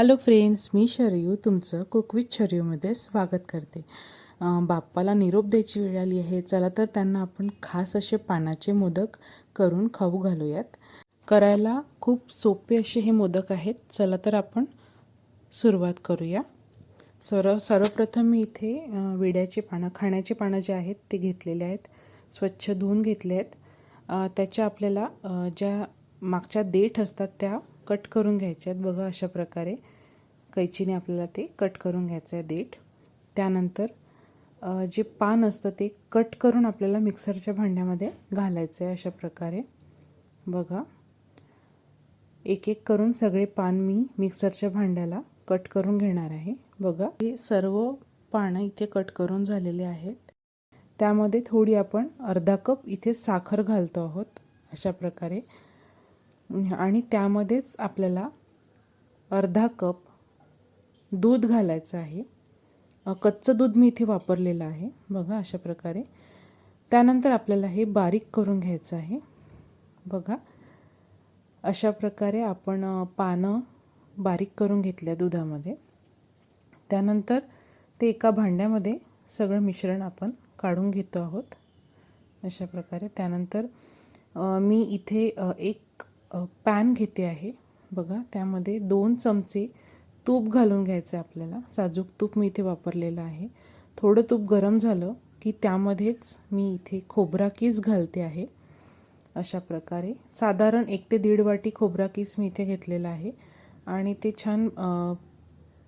Hello friends मी शरयू तुमचं cook शर्यूमध्ये शरयूमध्ये स्वागत करते. बाप्पाला निरोप द्यायची वेळ आली आहे चला तर त्यांना आपण खास असे पानाचे मोदक करून खाऊ घालूयात. करायला खूप सोपे असे हे मोदक आहेत चला तर आपण सुरुवात करूया. सर्व सर्वप्रथम मी इथे विड्याचे पानं खाण्याचे पानं जे आहेत ते घेतलेले आहेत स्वच्छ धुवून घेतले आहेत. त्याच्या आपल्याला ज्या मागच्या देठ असतात त्या कट करून घ्यायचे आहेत. बघा अशा प्रकारे कैचीने आपल्याला ते कट करून घ्यायचं आहे देठ. त्यानंतर जे पान असतं ते कट करून आपल्याला मिक्सरच्या भांड्यामध्ये घालायचं आहे अशा प्रकारे. बघा. एक एक करून सगळे पान मी मिक्सरच्या भांड्याला कट करून घेणार आहे. बघा. हे सर्व पानं इथे कट करून झालेले आहेत. त्यामध्ये थोडी आपण अर्धा कप इथे साखर घालतो आहोत. अशा प्रकारे. आणि त्यामध्येच आपल्याला अर्धा कप दूध घालायचं आहे. कच्चं दूध मी इथे वापरलेलं आहे. बघा अशा प्रकारे. त्यानंतर आपल्याला हे बारीक करून घ्यायचं आहे. बघा अशा प्रकारे आपण पानं बारीक करून घेतल्या दुधामध्ये. त्यानंतर ते एका भांड्यामध्ये सगळं मिश्रण आपण काढून घेतो आहोत. अशा प्रकारे. त्यानंतर मी इथे एक पॅन घेते आहे. बघा त्यामध्ये दोन चमचे तूप घालून घ्यायचं आहे आपल्याला. साजूक तूप मी इथे वापरलेलं आहे. थोडं तूप गरम झालं की त्यामध्येच मी इथे खोबरा कीस घालते आहे. अशा प्रकारे. साधारण एक ते दीड वाटी खोबरा कीस मी इथे घेतलेला आहे. आणि ते छान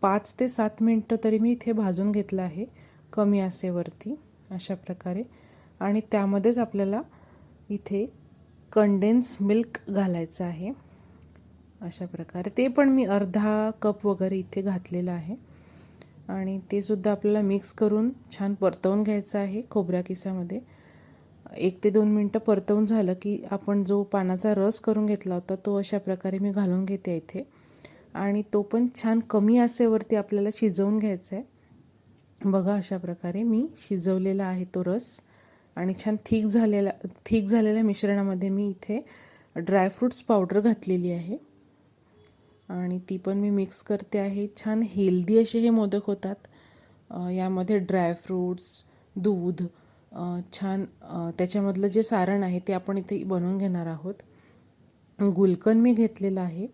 पाच ते सात मिनटं तरी मी इथे भाजून घेतलं आहे. कमी आसेवरती अशा प्रकारे. आणि त्यामध्येच आपल्याला इथे कंडेन्स मिल्क घालायचं आहे. अशा प्रकारे. ते पण मी अर्धा कप वगैरे इथे घातलेलं आहे. आणि ते सुद्धा आपल्याला मिक्स करून छान परतवून घ्यायचं आहे खोबऱ्या किसामध्ये. एक ते दोन मिनटं परतवून झालं की आपण जो पानाचा रस करून घेतला होता तो अशा प्रकारे मी घालून घेते इथे. आणि तो पण छान कमी आसेवरती आपल्याला शिजवून घ्यायचा आहे. बघा अशा प्रकारे मी शिजवलेला आहे तो रस. आणि छान थिक झालेला थिक झालेल्या मिश्रणामध्ये मी इथे ड्रायफ्रूट्स पावडर घातलेली आहे. आणि ती पण मी मिक्स करते आहे. छान हेल्दी असे हे मोदक होतात. यामध्ये ड्रायफ्रूट्स दूध छान त्याच्यामधलं जे सारण आहे ते आपण इथे बनवून घेणार आहोत. गुलकन मी घेतलेलं आहे.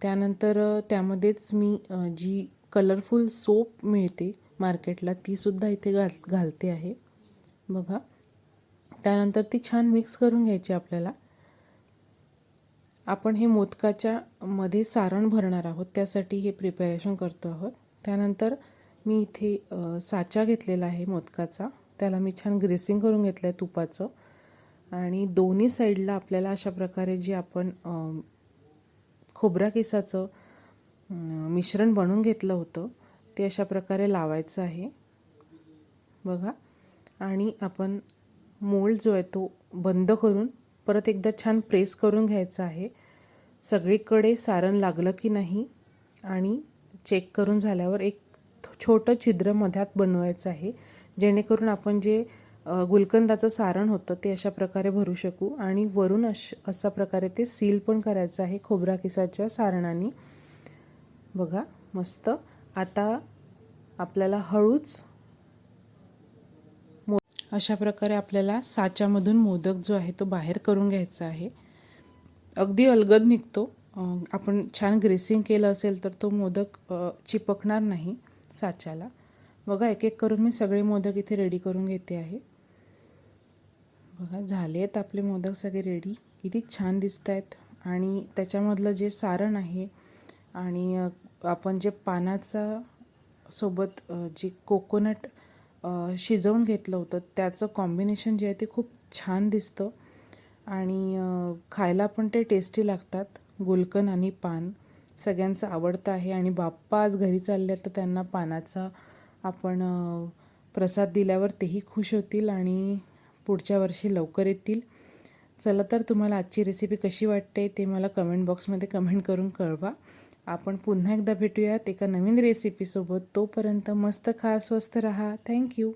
त्यानंतर त्यामध्येच मी जी कलरफुल सोप मिळते मार्केटला तीसुद्धा इथे घाल घालते आहे. बघा. त्यानंतर ती छान मिक्स करून घ्यायची आपल्याला. आपण हे मोदकाच्या मध्ये सारण भरणार आहोत. त्यासाठी हे प्रिपरेशन करतो आहोत. त्यानंतर मी इथे साचा घेतलेला आहे मोदकाचा. त्याला मी छान ग्रेसिंग करून घेतलं आहे तुपाचं. आणि दोन्ही साईडला आपल्याला अशा प्रकारे जे आपण खोबरा केसाचं मिश्रण बनवून घेतलं होतं ते अशा प्रकारे लावायचं आहे. बघा. आणि आपण मोल्ड जो आहे तो बंद करून परत एकदा छान प्रेस करून घ्यायचा आहे. सगळीकडे सारण लागलं की नाही आणि चेक करून झाल्यावर एक छोटं छिद्र मध्यात बनवायचं आहे. जेणेकरून आपण जे गुलकंदाचं सारण होतं ते अशा प्रकारे भरू शकू आणि वरून अश अशा प्रकारे ते सील पण करायचं आहे खोबरा किसाच्या सारणाने. बघा मस्त. आता आपल्याला हळूच अशा प्रकारे आपल्याला साच्यामधून मोदक जो आहे तो बाहेर करून घ्यायचा आहे. अगदी अलगद निघतो. आपण छान ग्रेसिंग केलं असेल तर तो मोदक चिपकणार नाही साच्याला. बघा एक एक करून मी सगळे मोदक इथे रेडी करून घेते आहे. बघा झाले आहेत आपले मोदक सगळे रेडी किती छान दिसत आहेत आणि त्याच्यामधलं जे सारण आहे आणि आपण जे पानाचा सोबत जी जे कोकोनट शिजवून घेतलं होतं. त्याचं कॉम्बिनेशन जे आहे ते खूप छान दिसतं. आणि खायला पण ते टेस्टी लागतात. गुलकन आणि पान सगळ्यांचं आवडतं आहे. आणि बाप्पा आज घरी चालले तर त्यांना पानाचा आपण प्रसाद दिल्यावर तेही खुश होतील आणि पुढच्या वर्षी लवकर येतील. चला तर तुम्हाला आजची रेसिपी कशी वाटते ते मला कमेंट बॉक्समध्ये कमेंट करून कळवा. आपण पुन्हा एकदा भेटूयात एका नवीन रेसिपीसोबत तोपर्यंत मस्त खा स्वस्त रहा. थँक्यू